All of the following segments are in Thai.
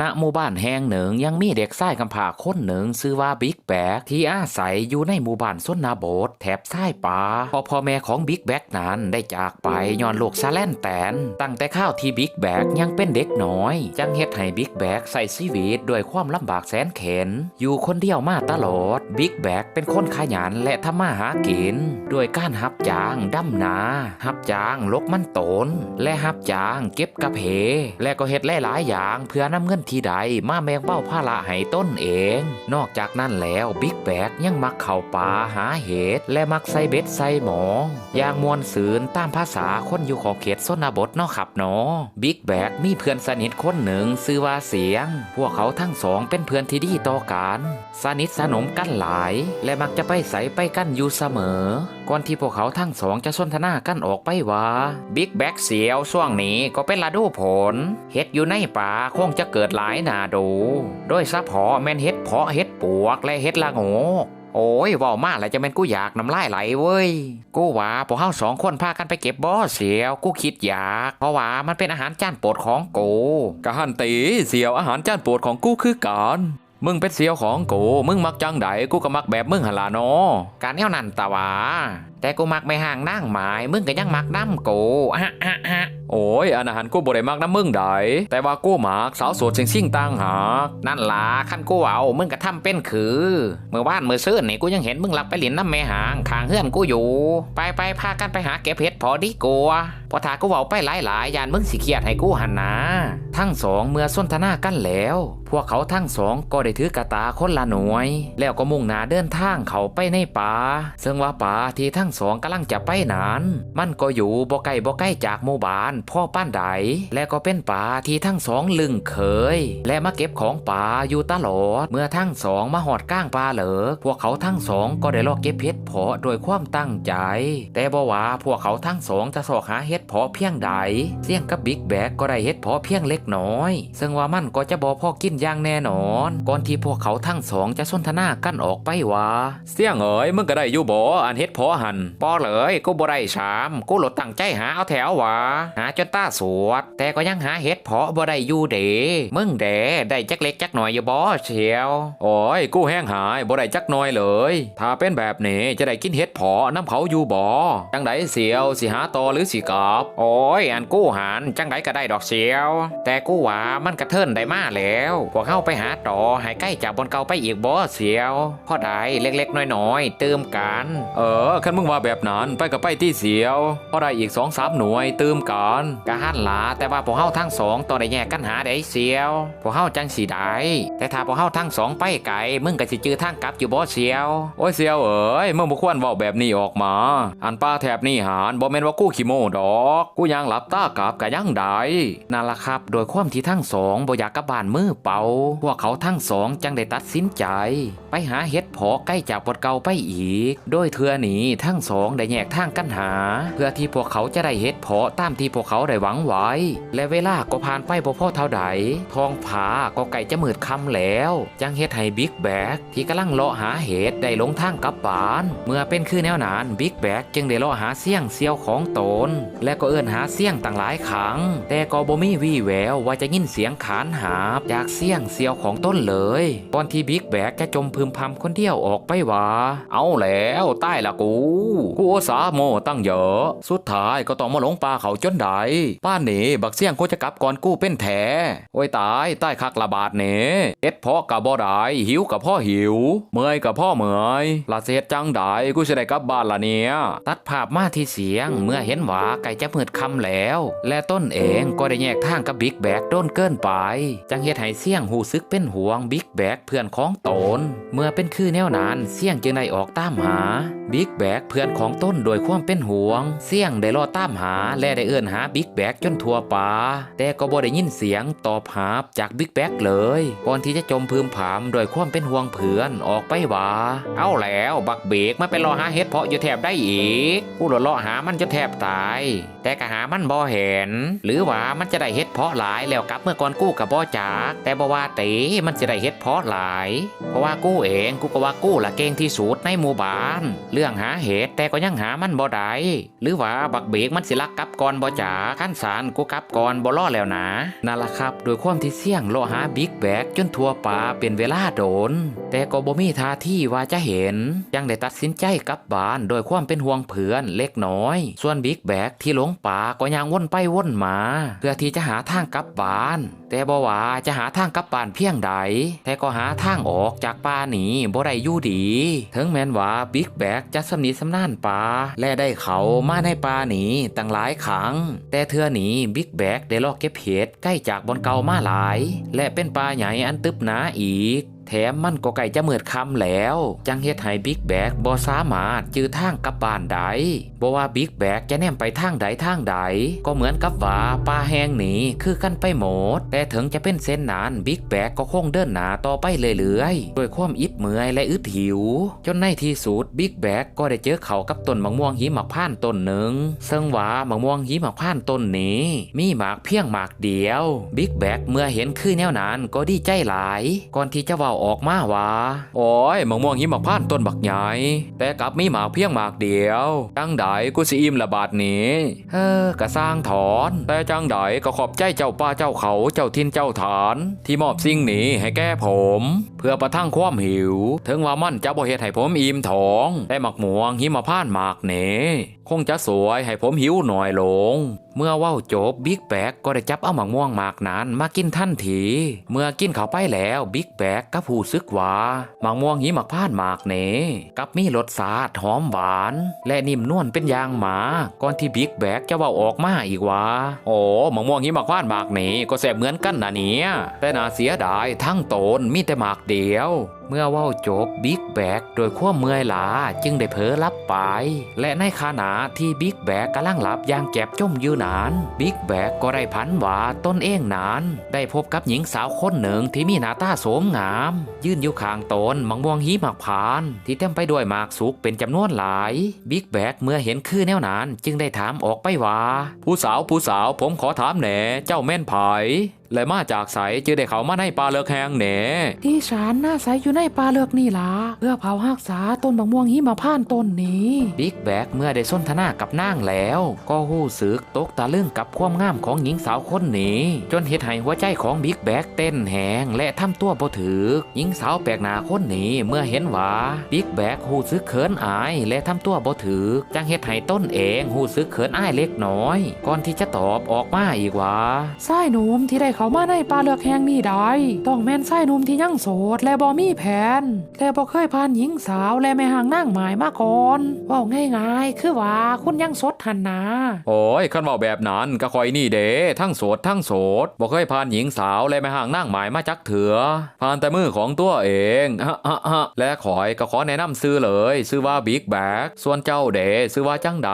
ณหมู่บ้านแห่งหนึ่งยังมีเด็กชายกำพร้าคนหนึ่งชื่อว่าบิ๊กแบกที่อาศัยอยู่ในหมู่บ้านส้นนาโบดแถบซ้ายป่าพอพ่อแม่ของบิ๊กแบกนั้นได้จากไปย้อนโลกซาแลนแตน ตั้งแต่ข้าวที่บิ๊กแบกยังเป็นเด็กน้อยจังเฮ็ดให้บิ๊กแบกใส่ชีวิตด้วยความลำบากแสนเข็น อยู่คนเดียวมาตลอดบิ๊กแบกเป็นคนขยันและทำมาหากินด้วยการหับจ้างดำนาหับจ้างลกมันโตนและหับจ้างเก็บกระเพ และก็เฮ็ดหลายๆอย่างเพื่อนำเงินที่ใดมาแมงเบ้าผ้าละให้ต้นเอง นอกจากนั้นแล้วบิ๊กแบกยังมักเข้าป่าหาเห็ดและมักใส่เบ็ดใส่หมองอย่างมวนซืนตามภาษาคนอยู่ของเขตชนบทเนาะครับเนาะบิ๊กแบกมีเพื่อนสนิทคนหนึ่งชื่อว่าเสียง พวกเขาทั้งสองเป็นเพื่อนที่ดีต่อกันสนิทสนมกันหลาย และมักจะไปใส่ไปกันอยู่เสมอ ก่อนที่พวกเขาทั้งสองจะสนทนากันออกไปว่าบิ๊กแบกเสียวช่วงนี้ก็เป็นฤดูผล เห็ดอยู่ในป่าคงจะเกิดหลายนาดู โดยซับพอแม่นเห็ดเพาะเห็ดปวกและเห็ดละโงกโอ้ยว่ามาแล้วจะเป็นกูอยากน้ำลายไหลเว้ย กูว่าพวกเฮาสองคนพากันไปเก็บบ่อเสียว กูคิดอยาก เพราะว่ามันเป็นอาหารจานโปรดของกูกะหันตีเสียวอาหารจานโปรดของกูคือกัน มึงเป็ดเสียวของกูมึงมักจังไดกูก็มักแบบมึงหนลาเนาะการแนวนั่นตาว่า แต่กูมักไม่ห่างนั่งหมายมึงก็ยังมักน้ำกูอะฮะฮะโอ้ยอันาหารกูบ่ได้มักน้ำมึงไดแต่ว่ากูมักสาวโสดเสียงซิ่งต่างหากนั่นล่ะขั้นกูเอามึงก็ทำเป็นคือเมื่อวานเมื่อซื่นนี่กูยังเห็นมึงหลับไปหลินน้ำแม่หางขางเฮือนกูอยู่ ไปไปพากันไปหาเก็บเห็ดพอดีกว่าพอถากูเว้าไปหลายหลายยานมึงสิเครียดให้กูหันนะทั้งสองเมื่อส้นทนากันแล้ว พวกเขาทั้งสองก็ได้ถือกระตาคนละหน่วย แล้วก็มุ่งหน้าเดินทางเขาไปในป่าซึ่งว่าป่าที่ทั้งสองกำลังจะไปนั้น มันก็อยู่บ่ไกล้บ่ใกล้จากหมู่บ้านพ่อป้านใด และก็เป็นป่าที่ทั้งสองลึงเคย และมาเก็บของป่าอยู่ตลอด เมื่อทั้งสองมาหอดก้างป่าเหลอ พวกเขาทั้งสองก็ได้ลอกเก็บเห็ดเพาะโดยความตั้งใจ แต่บ่ว่าพวกเขาทั้งสองจะสอกหาเห็ดเพาะเพียงใด เสี่ยงกับบิ๊กแบกก็ได้เห็ดเพาะเพียงเล็กน้อย ซึ่งว่ามันก็จะบ่พอกินอย่างแน่นอน ก่อนที่พวกเขาทั้งสองจะสนทนากันออกไปว่า เสี่ยงเอ๋ยมึงก็ได้อยู่บ่อันเฮ็ดเพาะหันปอเลยกูบ่ได้สามกูหลดตั้งใจหาเอาแถวว่าหาจนตาสวด แต่ก็ยังหาเฮ็ดเพาะบ่ได้อยู่เดมึงเดได้จักเล็กจักหน่อยอยู่บ่เชียวโอ้ยกูแห้งหายบ่ได้จักหน่อยเลย ถ้าเป็นแบบนี้จะได้กินเฮ็ดเพาะน้ำเขาอยู่บ่จังไดเสียวสิหาต่อหรือสิกลับโอ้ยอันกูหันจังไดก็ได้ดอกเสียว แต่กูว่ามันกระเทินได้มาแล้วพวกเฮาไปหาต่อให้ใกล้จากบนเก่าไปอีกบ่เสียวพ่อได้เล็กๆน้อยๆเติมกัน เออคันมึงว่าแบบนั้นไปก็ไปที่เสียวพอได้อีกสองสามหน่วยเติมกันกะหันหลาแต่ว่าพวกเฮาทั้งสองตองได้แยกกันหาได้เสียวพวกเฮาจังสีได้แต่ถ้าพวกเฮาทั้งสองไปไกลมึงก็สิจื้อทางกลับอยู่บ่เสียวโอ้ยเสียวเอ๋ยมึงบ่ควรเว้าแบบนี้ออกมา อันป้าแถบนี่หานบ่แม่นว่ากู้ขี้โม้ดอก กูยังหลับตากลับก็ยังได้นั่นล่ะครับ โดยความที่ทั้งสองบ่อยากกลับบ้านมือเปล่าพวกเขาทั้งสองจังได้ตัดสินใจ หาเห็ดพาะใกล้จากบทเก่าไปอีก โดยเทือนี้ทั้งสองได้แยกทางกันหา เพื่อที่พวกเขาจะได้เห็ดพาะตามที่พวกเขาได้หวังไว้ และเวลาก็ผ่านไปบ่พ่อเท่าใดทองผาก็ไก่จะมืดคำแล้วจังเฮ็ดให้บิ๊กแบกที่กำลังเลาะหาเห็ดได้หลงทางกลับบ้าน เมื่อเป็นคือแนวนานบิ๊กแบกจึงได้เลาะหาเสี่ยงเซียวของตน และก็เอื้อนหาเสี่ยงต่างหลายครั้ง แต่ก็บ่มีวี่แววว่าจะยินเสียงขานหาบจากเสี่ยงเซียวของต้นเลยก่อนที่บิ๊กแบกจะจมพึมพำคนเดียวออกไปว่าเอาแล้วใต้ละกู กูอุตสาโมตั้งเยอะ สุดท้ายก็ต้องมาหลงป่าเขาจนได้ป้านนี่บักเสี่ยงกูจะกลับก่อนกูเป็นแถโอ้ยตายใต้คักระบาดเนเอ็ดเพาะกับบ่ได้หิวกับพ่อหิว เมื่อยกับพ่อเมื่อยลาเสียจังได้กูจะได้กลับบ้านละเนี่ยตัดภาพมาที่เสียงเมื่อเห็นว่าไก่จะมืดคำแล้ว และต้นเองก็ได้แยกทางกับบิ๊กแบกโดนเกินไป จังเฮ็ดให้เสี่ยงหูซึกเป็นห่วงบิ๊กแบกเพื่อนของตนเมื่อเป็นคือแนวนานเสี่ยงจึงได้ออกตามหา บิ๊กแบกเพื่อนของต้นโดยความเป็นห่วง เสี่ยงได้รอตามหาและได้เอื้อนหาบิ๊กแบกจนทั่วป่าแต่ก็บ่ได้ยินเสียงตอบหาจากบิ๊กแบกเลยก่อนที่จะจมพึมพำโดยความเป็นห่วงเพื่อนออกไปว่าเอาแล้วบักเบกมาไปรอหาเฮ็ดเพาะอยู่แถบได้อีกกูหลดเลาะหามันจนแทบตาย แต่ก็หามันบ่เห็น หรือว่ามันจะได้เฮ็ดเพาะหลายแล้วกลับเมื่อก่อนกู้กับบ่จากแต่บ่ว่าเตมันจะได้เฮ็ดเพาะหลาย เพราะว่ากู้กูเอง กูก็ว่ากูละเก่งที่สุดในหมู่บ้าน เรื่องหาเหตุแต่ก็ยังหามันบ่ได้หรือว่าบักเบกมันสิลักกลับก่อนบ่จ๋าขั้นสารกูกลับก่อนบ่รอแล้วนะนั่นละครับโดยความที่เสี่ยงโลหาบิ๊กแบกจนทั่วป่าเป็นเวลาโดน แต่ก็บ่มีท่าที่ว่าจะเห็น ยังได้ตัดสินใจกลับบ้านโดยความเป็นห่วงเพื่อนเล็กน้อย ส่วนบิ๊กแบกที่หลงป่าก็ยังวนไปวนมา เพื่อที่จะหาทางกลับบ้าน แต่บ่ว่าจะหาทางกลับบ้านเพียงใดแต่ก็หาทางออกจากป่านีบ่ได้ยู่ดี ถึงแม้นว่าบิ๊กแบกจะสำนีสำนานปลาและได้เขามาในปลาหนีตั้งหลายครั้ง แต่เทื่อนี้บิ๊กแบกได้ลอกเก็บเห็ดใกล้จากบอนเก่ามาหลาย และเป็นปลาใหญ่อันตึบหนาอีก แถมมันก็ใกล้จะเมืดคำแล้ว จังเฮ็ดให้บิ๊กแบกบ่สามารถจื้อทางกลับบ้านได้บ่ว่าบิ๊กแบกจะแนมไปทางใดทางใด ก็เหมือนกับว่าป่าแห้งนี้คือกันไปหมด แต่ถึงจะเป็นเส้นนานบิ๊กแบกก็คงเดินหนาต่อไปเรื่อยๆด้วยความอิดเมื่อยและอึดหิว จนในที่สุดบิ๊กแบกก็ได้เจอเขากับต้นมะม่วงหิมะพ่านต้นหนึ่งซึ่งว่ามะม่วงหิมะพ่านต์ต้นนี้ มีหมากเพียงหมากเดียวบิ๊กแบกเมื่อเห็นคือแนวนั้นก็ดีใจหลาย ก่อนที่จะเว้าออกมาว่าโอ้ยมะม่วงหิมะพานต้นบักใหญ่ แต่กลับมีหมากเพียงหมากเดียวจังใดกูสิอิ่มละบาดนี้เออกะสร้างถอน แต่จังใดก็ขอบใจเจ้าป้าเจ้าเขาเจ้าทินเจ้าฐาน ที่มอบสิ่งนี้ให้แก่ผม เพื่อประทังความหิว ถึงว่ามันจะบ่เฮ็ดให้ผมอิ่มท้อง แต่หมักหม่วงหิมะพานหมากเน คงจะสวยให้ผมหิวหน่อยหลง เมื่อว้าจบบิ๊กแบกก็ได้จับเอาหมักม่วงหมากนั้นมากินทันที เมื่อกินเข้าไปแล้วบิ๊กแบกก็ผู้ซึกว่าหมักม่วงหิมพานหมากเนกับมีรสชาติหอมหวาน และนิ่มนวลเป็นยางหมา ก่อนที่บิ๊กแบกจะว้าออกมาอีกว่าโอ้หมักม่วงหิมพานหมากเนก็แสบเหมือนกันนะเนี่ยแต่น่าเสียดายทั้งโตนมีแต่หมากเดียว เมื่อว้าจบบิ๊กแบกโดยความเมื่อยลาจึงได้เผลอหลับไป และในขณะที่บิ๊กแบกกำลังหลับอย่างแก็บจมอยู่นาน บิ๊กแบกก็ได้พันว่าต้นเองนาน ได้พบกับหญิงสาวคนหนึ่งที่มีหน้าตาโสมงาม ยืนอยู่ข้างตนมังม่วงหิมะพาน ที่เต็มไปด้วยหมากสุกเป็นจำนวนหลาย บิ๊กแบกเมื่อเห็นคือแนวนั้น จึงได้ถามออกไปว่า ผู้สาวผู้สาวผมขอถามแหน่เจ้าแม่นไผและมาจากใสจึงได้เขามาในป่าเลิกแหงแหน่ที่ฉันน่าใสอยู่ในป่าเลือกนี่ล่ะเพื่อเผาหักษาต้นบางม่วงหิมพานต์ต้นนี้บิ๊กแบกเมื่อได้สนทนากับนางแล้ว ก็หู้สึกตกตะลึงกับความงามของหญิงสาวคนนี้ จนเฮ็ดให้หัวใจของบิ๊กแบกเต้นแหงและทำตัวบ่ถือหญิงสาวแปลกหน้าคนนี้เมื่อเห็นว่าบิ๊กแบกหู้สึกเขินอายและทำตัวบ่ถือจังเฮ็ดให้ต้นเองหู้สึกเขินอายเล็กน้อย ก่อนที่จะตอบออกมาอีกว่าไส้หนุ่มที่ได้เขามาในป่าเลือกแห่งนี้ได้ต้องแม่นไส้หนุ่มที่ยังโสด และบ่มีแผนและบ่เคยผ่านหญิงสาวและแม่หางนั่งหมายมาก่อนเว่าง่ายๆ คือว่าคุณยังสดหันนาโอ้ยคันเว่าแบบนั้นก็คอยนี่เด้ทั้งโสดทั้งโสดบ่เคยผ่านหญิงสาวและแม่ห่างนั่งหมายมาจักเถือผ่านแต่มือของตัวเองฮะฮะฮะและขอยก็ขอแนะนำซื้อเลยซื้อว่าบิ๊กแบกส่วนเจ้าเดซื้อว่าจังใด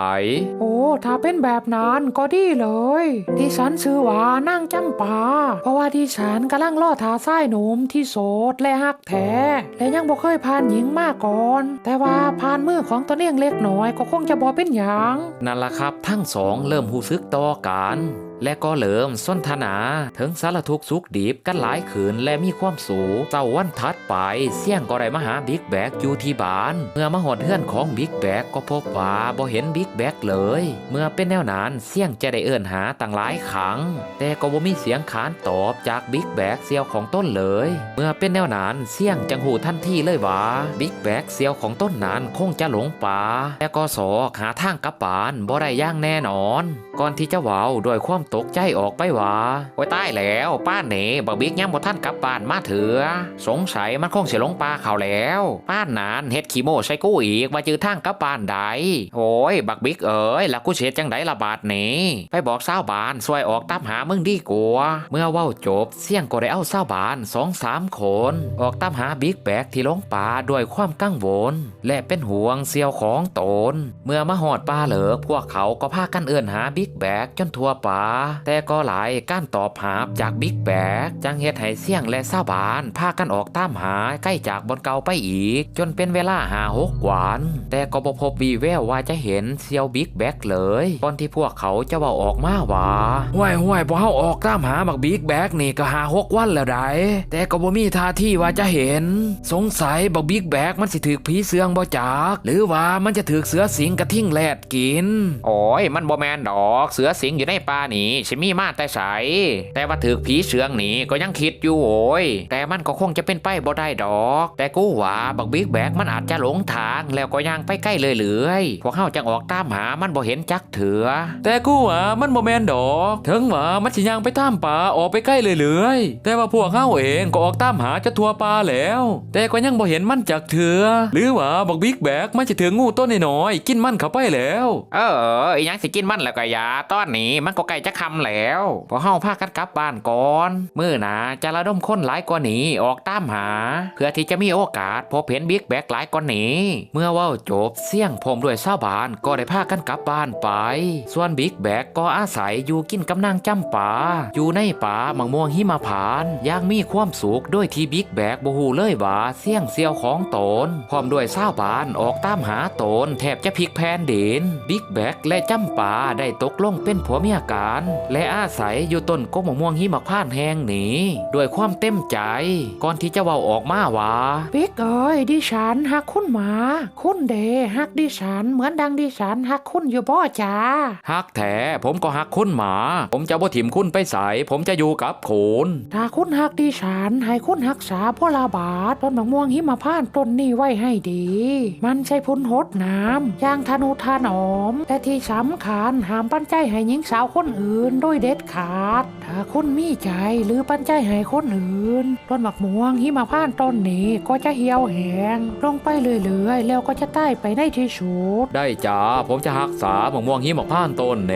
โอ้ถ้าเป็นแบบนั้นก็ดีเลย ที่ฉันชื่อว่านั่งจำปาเพราะว่าที่ฉันกำลังล่อทาไส้หนุ่มที่โสดและฮักแท้ และยังบ่เคยผ่านหญิงมาก่อน แต่ว่าผ่านมือของตัวเองเล็กน้อยก็คงจะบ่เป็นหยังนั่นล่ะครับ ทั้งสองเริ่มหูซึกต่อกัน และก็เริ่มสนทนา ถึงสารทุกข์สุขดีบกันหลายคืนและมีความสูเจ้าวันทัดไป เสี่ยงก็ได้มาหาบิ๊กแบกอยู่ที่บ้าน เมื่อมาหดเฮือนของบิ๊กแบกก็พบว่าบ่เห็นบิ๊กแบกเลย เมื่อเป็นแนวนั้นเสี่ยงจะได้เอิ่นหาตั้งหลายครั้งแต่ก็บ่มีเสียงขานตอบจากบิ๊กแบกเซียวของต้นเลย เมื่อเป็นแนวนั้นเสี่ยงจังหูทันทีเลยว่าบิ๊กแบกเซียวของต้นนั้นคงจะหลงป่าและก็สอกหาทางกลับบ้านบ่ได้ย่างแน่นอน ก่อนที่จะว้าด้วยความตกใจออกไปว่าโอ้ยตายแล้วป้านนี่บักบิ๊กยังบ่ทันกลับบ้านมาเถือสงสัยมันคงเสิหลงป่าเขาแล้ว ป้านนานเฮ็ดขี้โมใส่กูอีกว่าจือทางกลับบ้านใดโอ้ย บักบิ๊กเอ๋ยล้วกูสิเฮ็ดจังไดละบาดนี้ไปบอกชาวบ้านช่วยออกตามหามึงดีกว่าเมื่อเว้าจบเสี่ยงก็ได้เอาชาวบ้านสองสามคนออกตามหาบิ๊กแบกที่หลงป่าด้วยความกังวล และเป็นห่วงเซียวของตน เมื่อมาหอดป่าเหลิกพวกเขาก็พากันเอื้อนหาบิ๊กแบกจนทั่วป่าแต่ก็หลายการตอบหาบจากบิ๊กแบกจังเฮ็ดให้เสี่ยงและซาบานพากันออกตามหาใกล้จากบนเก่าไปอีก จนเป็นเวลาหาหกวันแต่ก็บ่พบวีแววว่าจะเห็นเซียวบิ๊กแบกเลยก่อนที่พวกเขาจะเว่าออกมาว่าห้วยห้วยพอเฮาออกตามหาบักบิ๊กแบกนี่ก็หาหกวันแล้วได้แต่ก็บ่มีท่าที่ว่าจะเห็น สงสัยบักบิ๊กแบกมันสิถูกผีเสืองบ่จักหรือว่ามันจะถูกเสือสิงกระทิ่งแลดกินโอ้ยมันบ่แมนดอกเสือสิงอยู่ในป่านี่สิมีมาแต่ใสแต่ว่าถูกผีเสืองนี่ก็ยังคิดอยู่โอ้ยแต่มันก็คงจะเป็นไปบ่ได้ดอก แต่กูว่าบักบิ๊กแบกมันอาจจะหลงทางแล้วก็ยังไปใกล้เลยเหลือยพวกเฮาจังออกตามหามันบ่เห็นจักเถือ แต่กูว่ามันบ่แมนดอกถึงว่ามันสิยังไปตามป่าออกไปใกล้เลยเหลือยแต่ว่าพวกเฮาเองก็ออกตามหาจะทัวป่าแล้ว แต่ก็ยังบ่เห็นมันจักเถือ หรือว่าบักบิ๊กแบกมันจะถึงงูต้นน้อยกินมันเข้าไปแล้ว เอออีหยังสิกินมันแล้วก็ยาตอนนี้มันก็ใกล้จะคำแล้วพวกเฮาพากันกลับบ้านก่อนมื้อหนาจะระดมคนหลายกว่านี้ออกตามหา เพื่อที่จะมีโอกาสพบเห็นบิ๊กแบกหลายกว่านี้ เมื่อว่าจบเสี่ยงพรมด้วยชาวบ้านก็ได้พากันกลับบ้านไป ส่วนบิ๊กแบกก็อาศัยอยู่กินกำนางจำปา อยู่ในป่ามังม่วงหิมพานย่างมีความสุขโดยที่บิ๊กแบกบ่ฮู้เลยว่าเสี่ยงเซียวของตนพร้อมด้วยชาวบ้านออกตามหาตนแทบจะพลิกแผ่นดิน บิ๊กแบกและจำปาได้ตกลงเป็นผัวเมียกันและอาศัยอยู่ต้นกกมะม่วงหิมพานต์แห่งนี้ด้วยความเต็มใจ ก่อนที่จะเว้าออกมาว่าบิ๊กเอ้ยดิฉันฮักคุณหมา คุณเดฮักดิฉันเหมือนดังดิฉันฮักคุณอยู่บ่จ้าฮักแท้ผมก็ฮักคุณหมา ผมจะบ่ถิ่มคุณไปใสผมจะอยู่กับคุณถ้าคุณฮักดิฉันให้คุณรักษาพลาบาทต้นมะม่วงหิมพานต์ต้นนี้ไว้ให้ดี มันใช่พุนหดน้ำอย่างทนุถนอมและที่สำคัญห้ามปันใจให้หญิงสาวคนอื่นโดยเด็ดขาด ถ้าคุณมีใจหรือปันใจให้คนอื่น ต้นหมะม่วงหิมพานต้นนี้ก็จะเหี่ยวแห้งลงไปเรื่อยๆ แล้วก็จะใต้ไปในที่สุดได้จ้าผมจะฮักษามะม่วงหิมพานต้นเน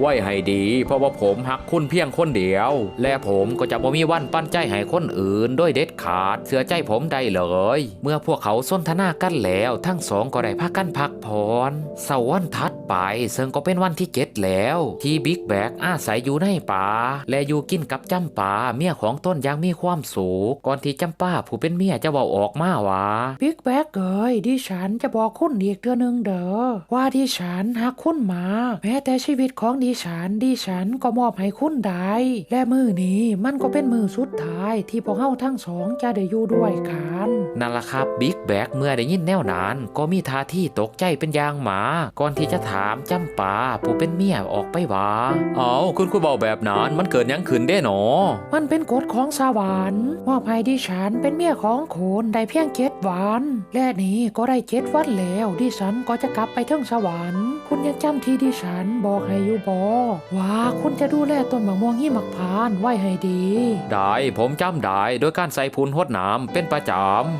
ไว้ให้ดี เพราะว่าผมฮักคุณเพียงคนเดียว และผมก็จะบ่มีวันปั้นใจให้คนอื่นด้วยเด็ดขาดเสือใจผมได้เลย เมื่อพวกเขาสนทนากันแล้วทั้งสองก็ได้พักกันพักผ่อนเสาร์วันถัด ไป ซึ่งก็เป็นวันที่เจ็ดแล้ว ที่บิ๊กแบกอาศัยอยู่ในป่าและอยู่กินกับจำปาเมียของต้นอย่างมีความสุขก่อนที่จำปาผู้เป็นเมียจะเว้าออกมาว่าบิ๊กแบกเอ้ยดิฉันจะบอกคุณอีกเทื่อหนึงเด้อว่าดิฉันหักคุณหมา แม้แต่ชีวิตของดิฉันดิฉันก็มอบให้คุณได้และมือนี้มันก็เป็นมือสุดท้ายที่พวกเฮาทั้งสองจะได้อยู่ด้วยกันนั่นล่ะครับบิ๊กแบกเมื่อได้ยินแนวนั้น ก็มีท่าที่ตกใจเป็นอย่างหมา ก่อนที่จะถามจำปาผู้เป็นเมียออกไปว่าเอาคุณคุณบอกแบบนั้นมันเกิดยังขึ้นได้หนอ มันเป็นกฎของสวรรค์มอบให้ดิฉันเป็นเมียของคุณได้เพียงเจ็ดวัน และนี่ก็ได้เจ็ดวันแล้วดิฉันก็จะกลับไปเทิงสวรรค์ คุณยังจำที่ดิฉันบอกให้อยู่บอว่าคุณจะดูแลต้นมะม่วงหิมพานต์ไว้ให้ดี ได้ผมจำได้โดยการใส่พุนหดน้ำเป็นประจ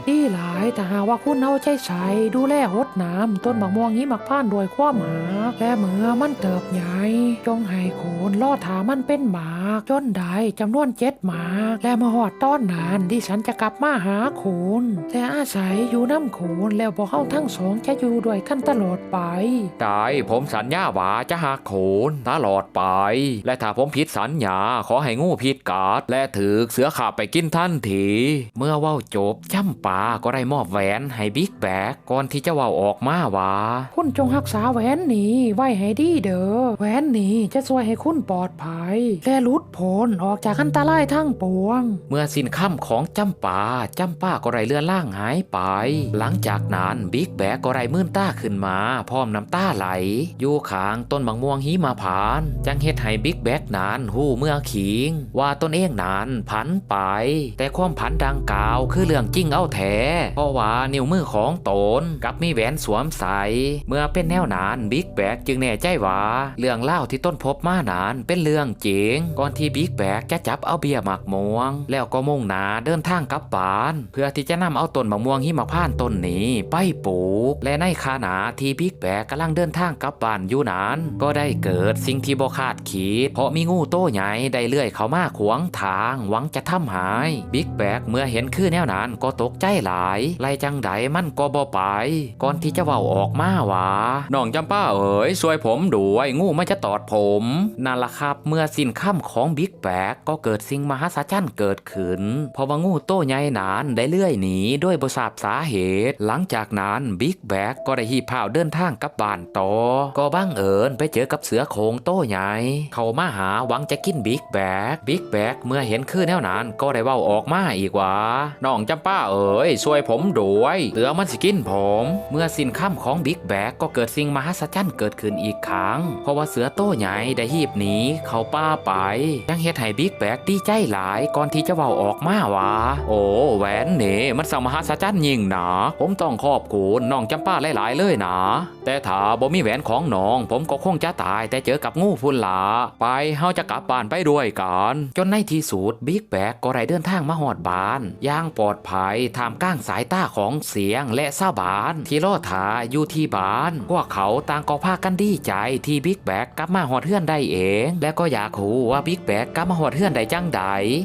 ดีหลายแต่หากว่าคุณเอาใจใส่ดูแลหดน้ำต้นมะม่วงหิมพานต์โดวยความหาและเมื่อมันเติบใหญ่ จงให้โคนล่อถามันเป็นหมากจนได้จำนวนเจ็ดหมากและมาหอดต้อนนานดิฉันจะกลับมาหาโคนและอาศัยอยู่น้ำโคนแล้วพวกเขาทั้งสองจะอยู่ด้วยกันตลอดไปำได้ผมสัญญาว่าจะหักโขนตลอดไป และถ้าผมผิดสัญญาขอให้งูผิดกาดและถือเสือขาบไปกินทันที เมื่อเว้าจบจำปาก็ได้มอบแหวนให้บิ๊กแบกก่อนที่จะเว้าออกมาว่าคุณจงรักษาแหวนนี้ไว้ให้ดีเด้อแหวนนี้จะช่วยให้คุณปลอดภัย และหลุดพ้นออกจากอันตรายทั้งปวง เมื่อสิ้นค่ำของจำปาจำปาก็ไรเลื่อนล่างหายไป หลังจากนั้นบิ๊กแบกก็ไรมื่นตาขึ้นมา พร้อมน้ำตาไหล อยู่ขางต้นบางม่วงหิมาผาน จังเฮ็ดให้บิ๊กแบกนานหู้เมื่อขิง ว่าตนเองนานผันไป แต่ความผันดังกล่าวคือเรื่องจริงเอาแท้เพราะว่านิ้วมือของตนกับมีแหวนสวมใส่เมื่อเป็นแนวนานบิ๊กแบกจึงแน่ใจว่าเรื่องเล่าที่ต้นพบมานานเป็นเรื่องจริง ก่อนที่บิ๊กแบกจะจับเอาเบียร์หมักม่วง แล้วก็มุ่งหนาเดินทางกลับบ้าน เพื่อที่จะนำเอาต้นมะม่วงหิมพานต้นนี้ ไปปลูก และในขณะที่บิ๊กแบกกำลังเดินทางกลับบ้านอยู่นานก็ได้เกิดสิ่งที่บ่คาดคิด เพราะมีงูโตใหญ่ได้เลื่อยเข้ามาขวางทางหวังจะทำหายบิ๊กแบกเมื่อเห็นคือแนวนั้นก็ตกใจหลายไล่จังใดมันก็บ่ไป ก่อนที่จะเว้าออกมาว่าน้องจำป้าเอ๋ยช่วยผมด้วยงูไมันจะตอดผมนั่นล่ะครับ เมื่อสิ้นค่ำของบิ๊กแบกก็เกิดสิ่งมหัศจรรย์เกิดขึ้นเพราะว่างูโตใหญ่นานได้เลื่อยหนีด้วยบทราบสาเหตุ หลังจากนั้นบิ๊กแบกก็ได้หีบผ่าวเดินทางกลับบ้านต่อก็บังเอิญไปเจอกับเสือโคงโตใหญ่เขามาหาหวังจะกินบิ๊กแบกบิ๊กแบกเมื่อเห็นคือแนวนั้นก็ได้เว้าออกมาอีกว่าน้องจำป้าเอ๋ยช่วยผมด้วยเสือมันสิกินผม เมื่อสิ้นค่ำของบิ๊กแบกก็เกิดสิ่งมหัศจรรย์เกิดขึ้นอีกครั้ง เพราะว่าเสือโตใหญ่ได้หีบหนีเขาป้าไป ยังเฮ็ดให้บิ๊กแบกดีใจหลายก่อนที่จะเว้าออกมาว่าโอ้แหวนนี่มันสมหัศจรรย์ยิ่งนาผมต้องขอบคุณน้องจำป้าหลายๆเลยนะ แต่ถ้าบ่มีแหวนของน้อง ผมก็คงจะตายแต่เจอกับงูพุ่นหลาไปเฮาจะกลับบ้านไปด้วยกันจนในที่สุดบิ๊กแบกก็ได้เดินทางมาหอดบ้านอย่างปลอดภัยท่ามกลางสายตาของเสียงและซาบาน ที่รอถาอยู่ที่บ้านพวกเขาต่างก็พากันดีใจที่บิ๊กแบกกลับมาหอดเฮือนได้เอง และก็อยากรู้ว่าบิ๊กแบกกลับมาหอดเฮือนได้จังใด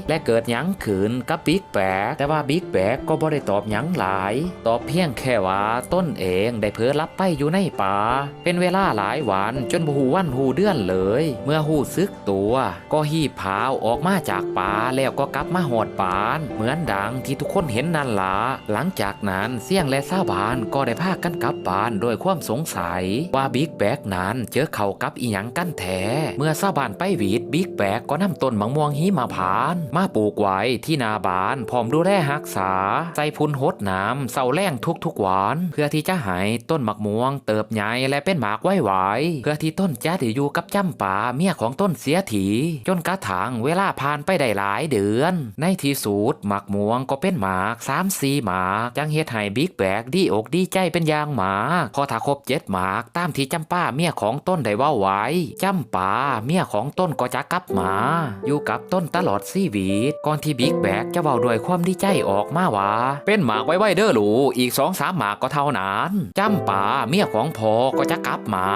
และเกิดยังขืนกับบิ๊กแบกแต่ว่าบิ๊กแบกก็บ่ได้ตอบยังหลาย ตอบเพียงแค่ว่าต้นเองได้เผลอลับไปอยู่ในป่าเป็นเวลาหลายวันจนบหูวันหูเดือนเลย เมื่อหูซึกตัว ก็หีบพาวออกมาจากป่าแล้วก็กลับมาหอดบ้าน เหมือนดังที่ทุกคนเห็นนั่นละหลังจากนั้นเสี่ยงและซาบานก็ได้พากันกลับบ้านโดยความสงสัยว่าบิ๊กแบกนั้นเจอเขากับอีหยังกั้นแท้ เมื่อซาบานไปหวีดบิ๊กแบกก็นำต้นมะม่วงหิมพาน มาปลูกไว้ที่นาบ้านพร้อมดูแลรักษา ใส่พุนหดน้ำเสาแรงทุกๆวันเพื่อที่จะให้ต้นมะม่วงเติบใหญ่และเป็นหมากไว้ไหวเพื่อที่ต้นจะได้อยู่กับจำปาเมียของต้นเสียถีจนกระทั่งเวลาผ่านไปได้หลายเดือน ในที่สุดหมากม่วงก็เป็นหมากสามสี่หมากจังเฮ็ดให้บิ๊กแบกดีอกดีใจเป็นอย่างมากพอถ้าครบเจ็ดหมากตามที่จำป้าเมียของต้นได้ว่าไว้จำป้าเมียของต้นก็จะกลับมา อยู่กับต้นตลอดชีวิต ก่อนที่บิ๊กแบกจะเว้าด้วยความดีใจออกมาว่า เป็นหมากไว้ไว้เด้อหลูอีกสองสามหมากก็เท่านั้นจำปาเมียของพอก็จะกลับมา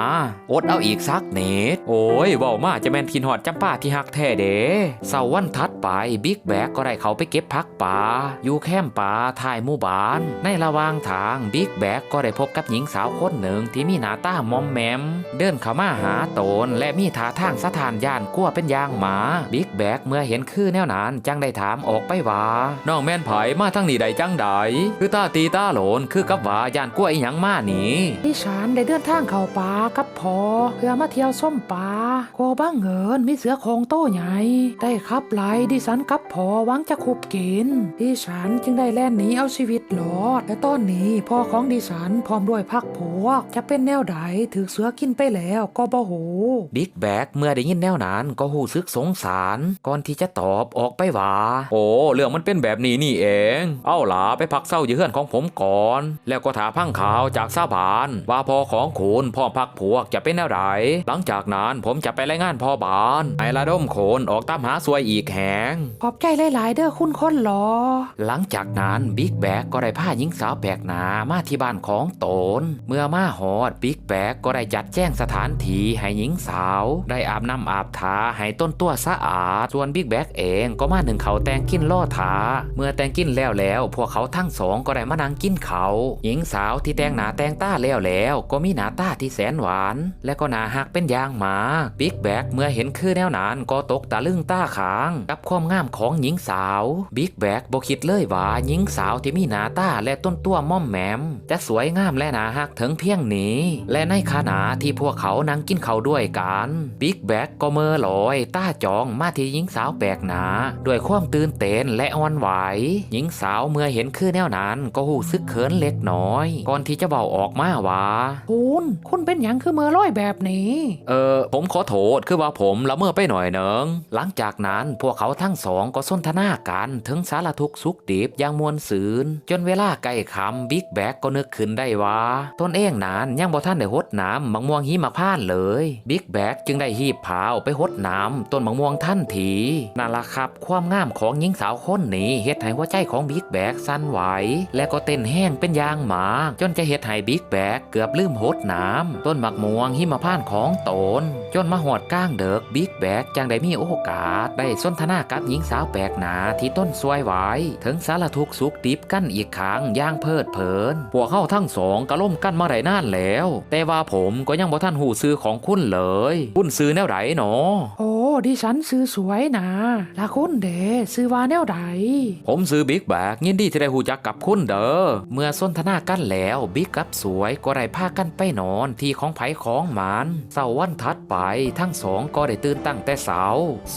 อดเอาอีกสักเนตโอ้ยเว้ามาจะแมนคินหอดจำปาที่หักแท้เด้เสาวันถัดไปบิ๊กแบกก็ได้เขาไปเก็บพักป่าอยู่แคมป์ป่าท้ายมู่บ้าน ในระหว่างทางบิ๊กแบกก็ได้พบกับหญิงสาวคนหนึ่งที่มีหน้าตามอมแมม เดินเข้ามาหาตนและมีท่าทางสถานย่านกลัวเป็นยางหมา บิ๊กแบกเมื่อเห็นคือแนวนั้นจังได้ถามออกไปว่าน้องแม่นไผมาทั้งนี้ใดจังใดคือตาตีตาโหลนคือกับว่าย่านกลัวอีหยังมาหนีดิฉันได้เดินทางเข้าป่ากับพอเพื่อมาเที่ยวส้มป่าโกบังเงินมีเสือโคงโตใหญ่ได้ขับไล่ดิฉันกับพอหวังจะคุบกินดิฉันจึงได้แล่นหนีเอาชีวิตรอดและตอนนี้พ่อของดิฉันพร้อมด้วยพักพวกจะเป็นแนวใดถือเสือกินไปแล้วก็บ่หูบิ๊กแบกเมื่อได้ยินแนวนั้นก็หูซึกสงสารก่อนที่จะตอบออกไปว่า โอ้เรื่องมันเป็นแบบนี้นี่เอง เอาล่ะไปพักเศร้าอยู่เฮือนของผมก่อน แล้วก็ถาพังข่าวจากซาบาน ว่าพอของคุณพ่อพักพวกจะเป็นอะไรหลังจากนั้นผมจะไปรายงานพ่อบานไอ้ระดมโขนออกตามหาสวยอีกแหงขอบใจหลายๆเด้อคุณคนหลอหลังจากนั้นบิ๊กแบกก็ได้พาหญิงสาวแปลกหน้ามาที่บ้านของตน เมื่อมาหอดบิ๊กแบกก็ได้จัดแจ้งสถานที่ให้หญิงสาว ได้อาบน้ำอาบทาให้ต้นตัวสะอาด ส่วนบิ๊กแบกเองก็มาหนึ่งเขาแตงกินล่อทาเมื่อแตงกินแล้วแล้ว พวกเขาทั้งสองก็ได้มานั่งกินเขา หญิงสาวที่แตงหนาแตงต้าแล้วแล้วก็มีหนาต้าที่แสนหวาน และก็หนาหักเป็นยางหมาบิ๊กแบกเมื่อเห็นคือแนวนั้นก็ตกตะลึงต้าขาง กับความงามของหญิงสาวบิ๊กแบกบ่คิดเลยว่าหญิงสาวที่มีหนาต้าและต้นตัวม่อมแหมมจะสวยงามและหนาหักถึงเพียงนี้ และในขณะที่พวกเขานั่งกินเขาวด้วยกันบิ๊กแบกก็เมอลอย ต้าจองมาที่หญิงสาวแปลกหนา ด้วยความตื่นเต้นและอ่อนไหว หญิงสาวเมื่อเห็นคือแนวนั้นก็หูซึกเขินเล็กน้อย ก่อนที่จะเบาออกมาว่าคุณคุณเป็นหยังคือเมือร้อยแบบนี้ เออผมขอโทษคือว่าผมละเมอไปหน่อยเนิงหลังจากนั้นพวกเขาทั้งสองก็สนทนากันถึงสารทุกข์สุขดิบอย่างมวลซืนจนเวลาใกล้คำบิ๊กแบกก็นึกขึ้นได้ว่าตนเองนั้นยังบ่ท่านได้หดน้ำมังม่วงหิมะพานเลย บิ๊กแบกจึงได้หีบพาไปหดน้ำต้นมังม่วงท่านทีนั่นละครับ ความงามของหญิงสาวคนนี้เฮ็ดให้หัวใจของบิ๊กแบกสั่นไหว และก็เต้นแห้งเป็นยางหมากจนจะเฮ็ดให้บิ๊กแบกเกือบลืมหดน้ำต้นหมักม่วงหิมะพานของตน จนมาหอดก้างเดิกบิ๊กแบกจังได้มีโอกาส ได้สนทนากับหญิงสาวแปลกหนาที่ต้นซวยไหวถึงสารทุกข์สุขดิบกันอีกครั้งย่างเพลิดเพลินพวกเข้าทั้งสองก็ล่มกันมาได้นานแล้ว แต่ว่าผมก็ยังบ่ท่านหูซื้อของคุณเลย คุณซื้อแนวไหนหนอโอ้ ดิฉันซื้อสวยนะละคุณเดซื้อว่าแนวใดผมซื้อบิ๊กแบกยินดีที่ได้หูจักกับคุณเด้อเมื่อส้นทนากันแล้วบิ๊กกับสวยก็ได้พากันไปนอนที่ของไผของมันเสาวันถัดไปทั้งสองก็ได้ตื่นตั้งแต่เสา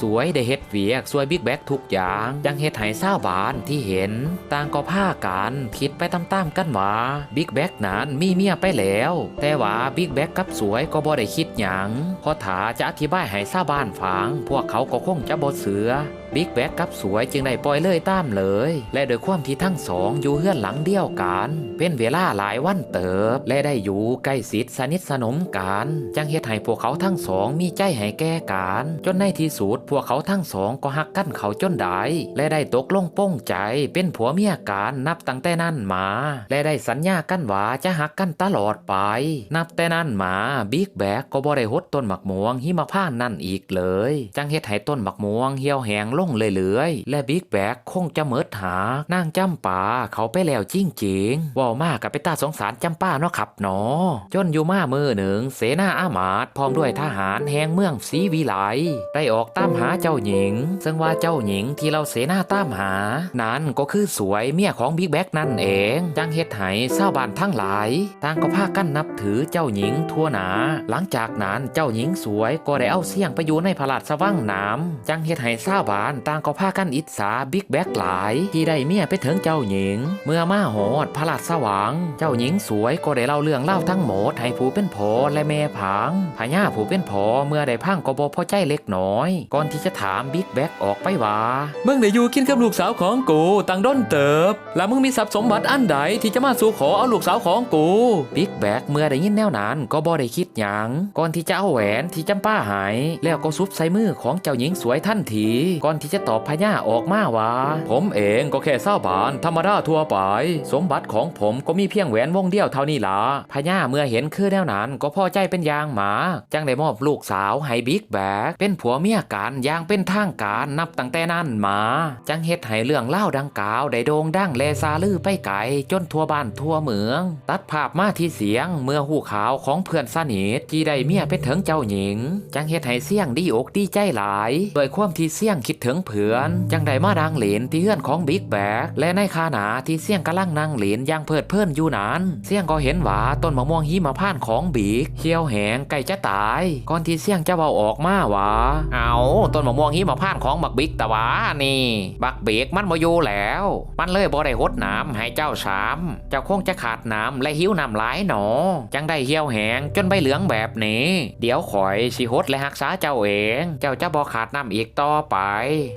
สวยได้เฮ็ดเวียกสวยบิ๊กแบกทุกอย่างยังเฮ็ดให้เศร้าบานที่เห็น ต่างก็พากันผิดไปตามๆกันว่าบิ๊กแบกนั้นมีเมียไปแล้ว แต่ว่าบิ๊กแบกกับสวยก็บ่ได้คิดหยังพอถาจะอธิบายให้เศร้าบานฟังพวกเขาก็คงจะบ่เสือ บิ๊กแบกกับสวยจึงได้ปล่อยเลยตามเลย และโดยความที่ทั้งสองอยู่เฮือนหลังเดียวกัน เป็นเวลาหลายวันเติบ และได้อยู่ใกล้ชิดสนิทสนมกันจังเฮ็ดให้พวกเขาทั้งสองมีใจให้แก่กันจนในที่สุดพวกเขาทั้งสองก็หักกันเขาจนได้และได้ตกลงโป้งใจเป็นผัวเมียกันนับตั้งแต่นั้นมา และได้สัญญากันว่าจะหักกันตลอดไป นับแต่นั้นมาบิ๊กแบกก็บ่ได้หดต้นหมักม่วงหิมพานนั่นอีกเลย จังเฮ็ดให้ต้นหมักม่วงเหี่ยวแหงลงเรื่อยๆ และบิ๊กแบกคงจะเมิดหานางจำปาเขาไปแล้วจริงๆเว่ามากกับไปตาสงสารจำป้าเนาะครับเนาะจนอยู่มามือหนึ่ง เสนาอามาตพร้อมด้วยทหารแห่งเมืองศรีวิไลได้ออกตามหาเจ้าหญิง ซึ่งว่าเจ้าหญิงที่เราเสนาตามหา นั้นก็คือสวยเมียของบิ๊กแบกนั่นเอง จังเฮ็ดให้ชาวบ้านทั้งหลายต่างก็พากันนับถือเจ้าหญิงทั่วหนา หลังจากนั้นเจ้าหญิงสวยก็ได้เอาเสียงไปอยู่ในพระราชวังน้ำจังเฮ็ดให้ชาบ้านต่างก็พากันอิจฉาบิ๊กแบกหลาย ที่ได้เมียไปถึงเจ้าหญิง เมื่อมาโหดพระราชวังเจ้าหญิงสวยก็ได้เล่าเรื่องเล่าทั้งหมดให้ผู้เป็นพ่อและแม่พังพญาผู้เป็นพ่อเมื่อได้พังก็บ่พอใจเล็กน้อย ก่อนที่จะถามบิ๊กแบกออกไปว่ามึงได้อยู่กินกับลูกสาวของกูตั้งด้นเติบ แล้วมึงมีทรัพย์สมบัติอันใดที่จะมาสู่ขอเอาลูกสาวของกูบิ๊กแบกเมื่อได้ยินแนวนั้นก็บ่ได้คิดหยังก่อนที่จะเอาแหวนที่จำป้าหาย แล้วก็ซุบใส่มือของเจ้าหญิงสวยทันทีก่อนที่จะตอบพญาออกมาว่าผมเองก็แค่เศร้าบานธรรมดาทั่วไป สมบัติของผมก็มีเพียงแหวนวงเดียวเท่านี้ละพญาเมื่อเห็นคือแนวนั้น ก็พอใจเป็นอย่างหมา จังได้มอบลูกสาวให้บิ๊กแบกเป็นผัวเมียกันอย่างเป็นทางการนับตั้งแต่นั้นมา จังเฮ็ดให้เรื่องเล่าดังกล่าวได้โด่งดังแลซาลือไปไกลจนทั่วบ้านทั่วเมือง ตัดภาพมาที่เสียงเมื่อหูขาวของเพื่อนสนิทที่ได้เมียเป็นถึงเจ้าหญิง จังเฮ็ดให้เสียงดีอกดีใจหลาย โดยความที่เสียงคิดถึงเพื่อนจังได้มาดังเหรนที่เฮือนของบิ๊กแบกและในขณะที่เสียงกำลังนั่งเหรนย่างเพิดเพลินอยู่นั้นเสียงก็เห็นว่าต้นมะม่วงหิมพานของบิ๊กเขียวแหงใกล้จะตาย ก่อนที่เสียงจะเบาออกมาว่าเอาต้นมะม่วงหิมพานของบักบิ๊กตะวานี่ บักเบกมันมาอยู่แล้ว มันเลยบ่ได้หดน้ำให้เจ้าสามเจ้าคงจะขาดน้ำและหิวน้ำหลายหนอ จังได้เหี่ยวแหงจนใบเหลืองแบบนี้ เดี๋ยวข่อยสิหดและรักษาเจ้าเอง เจ้าจะบ่ขาดน้ำอีกต่อไป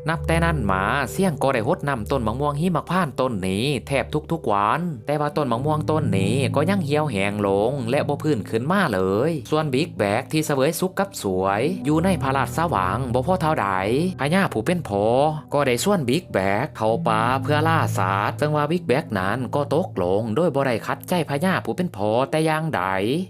นับแต่นั้นมาเสี่ยงก็ได้หดน้ำต้นมะม่วงหิมะพานต้นนี้แทบทุกๆวัน แต่ว่าต้นมะม่วงต้นนี้ก็ยังเหี่ยวแหงลง และบ่พื้นขึ้นมาเลย ส่วนบิ๊กแบกที่เสวยสุขกับสวย อยู่ในพระราชสว่างบ่พอเท่าใดพญาผู้เป็นพอก็ได้ส่วนบิ๊กแบกเข้าป่าเพื่อล่าสัตว์ซึ่งว่าบิ๊กแบกนั้นก็ตกลงโดยบ่ได้คัดใจพญาผู้เป็นพอแต่อย่างใด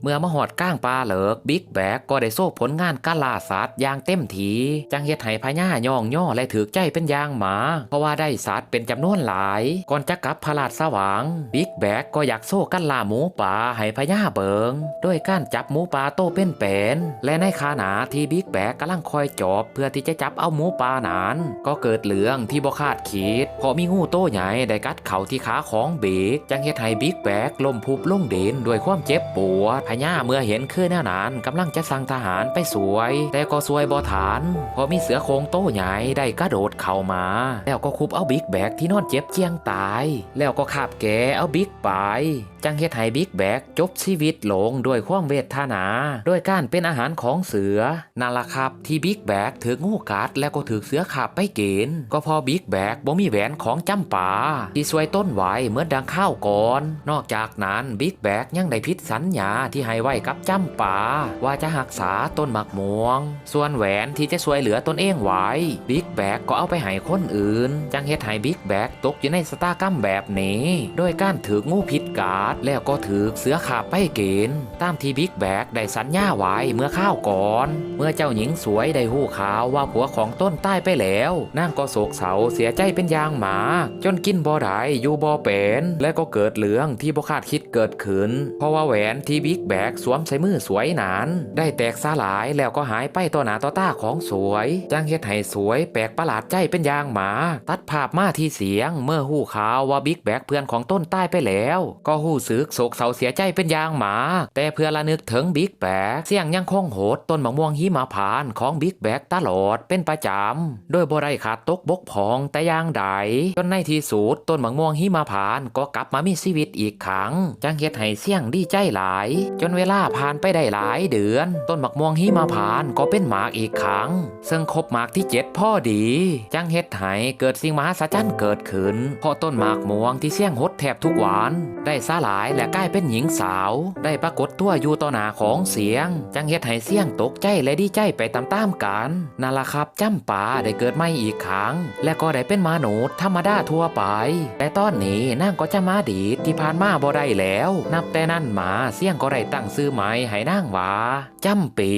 เมื่อมาหอดก้างปลาเหลิกบิ๊กแบกก็ได้โซ่ผลงานการล่าสัตว์อย่างเต็มทีจังเฮ็ดให้พญาย่องย่อและถือใจเป็นยางหมา เพราะว่าได้สัตว์เป็นจำนวนหลาย ก่อนจะกลับพระราชสว่าง บิ๊กแบกก็อยากโซ่กันล่าหมูป่าให้พญาเบิงด้วยการจับหมูป่าโตเป็นเป็นและในขณะที่บิ๊กแบกกำลังคอยจอบ เพื่อที่จะจับเอาหมูป่านั้นก็เกิดเรื่องที่บ่คาดคิดเพราะมีงูโตใหญ่ได้กัดเข่าที่ขาของบิ๊กจังเฮ็ดให้บิ๊กแบกล้มพุบลงดินด้วยความเจ็บปวดพญาเมื่อเห็นคือแนวนั้นกำลังจะสั่งทหารไปสวย แต่ก็สวยบ่ฐานเพราะมีเสือโคงโตใหญ่ได้กระโดดเข้ามา แล้วก็คุบเอาบิ๊กแบกที่นอนเจ็บเจียงตาย แล้วก็ขาบแกเอาบิ๊กไป จังเฮ็ดให้บิ๊กแบกจบชีวิตลงด้วยความเวทนา ด้วยการเป็นอาหารของเสือนั่นละครับที่บิ๊กแบกถืองูกัดแล้วก็ถือเสือขาบไปเกณฑ์ก็พอบิ๊กแบกบ่มีแหวนของจำปาที่สวยต้นไว้เหมือนดังข้าวก่อน นอกจากนั้นบิ๊กแบกยังได้พิษสัญญาที่ให้ไว้กับจำปาว่าจะรักษาต้นหมักม่วง ส่วนแหวนที่จะช่วยเหลือตนเองไว้บิ๊กแบกก็เอาไปให้คนอื่น จังเฮ็ดให้บิ๊กแบกตกอยู่ในสตากรรมแบบนี้ โดยการถืองูพิษกาดแล้วก็ถือเสือขาบไปเกณฑ์ตามที่บิ๊กแบกได้สัญญาไว้เมื่อข้าวก่อน เมื่อเจ้าหญิงสวยได้หู้ข่าวว่าผัวของต้นใต้ไปแล้วนางก็โศกเศร้าเสียใจเป็นยางหมา จนกินบ่ได้อยู่บ่เป็นและก็เกิดเรื่องที่บ่คาดคิดเกิดขึ้น เพราะว่าแหวนที่บิ๊กแบกสวมใส่มือสวยนั้นได้แตกสลายแล้วก็หายไปต่อหน้าต่อตาของสวยจังเฮ็ดให้สวยแปลกประหลาดใจเป็นยางหมา ตัดภาพมาที่เสียง เมื่อหู้ข่าวว่าบิ๊กแบกเพื่อนของต้นใต้ไปแล้ว ก็หู้สึกโศกเศร้าเสียใจเป็นอย่างหมา แต่เพื่อละนึกถึงบิ๊กแบกเสียงยังคงโหดต้นมะม่วงหิมพานของบิ๊กแบกตลอดเป็นประจำโดยบ่ได้ขาดตกบกพองแต่อย่างใดจนในที่สุดต้นมะม่วงหิมพานก็กลับมามีชีวิตอีกครั้งจังเฮ็ดให้เสียงดีใจหลาย จนเวลาผ่านไปได้หลายเดือน ต้นมะม่วงหิมพานก็เป็นหมากอีกครั้ง ซึ่งครบหมากที่เจ็ดพ่อดีจังเฮ็ดให้เกิดสิ่งมหัศจรรย์เกิดขึ้นเพราะต้นหมากม่วงที่เสี่ยงหดแทบทุกวันได้สลายและกลายเป็นหญิงสาว ได้ปรากฏตัวอยู่ต่อหน้าของเสียง จังเฮ็ดให้เสียงตกใจและดีใจไปตามๆกันนั่นละครับจำปาได้เกิดใหม่อีกครั้ง และก็ได้เป็นมนุษย์ธรรมดาทั่วไปแต่ตอนนี้นางก็จะมาดีที่ผ่านมาบ่ได้แล้ว นับแต่นั้นมาเสียงก็ได้ตั้งชื่อใหม่ให้นางว่าจำปี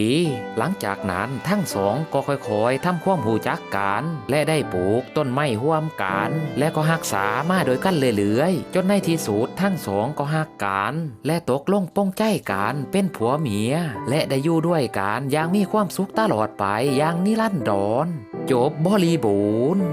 หลังจากนั้นทั้งสองก็ค่อยๆทำความหูจักกันและได้ปลูกต้นไม้ร่วมกัน และก็รักษามาโดยกันเรื่อยๆจนในที่สุดทั้งสองก็หักกัน และตกลงปรงใจกัน เป็นผัวเมีย และได้อยู่ด้วยกันอย่างมีความสุขตลอดไปอย่างนิรันดรจบบริบูรณ์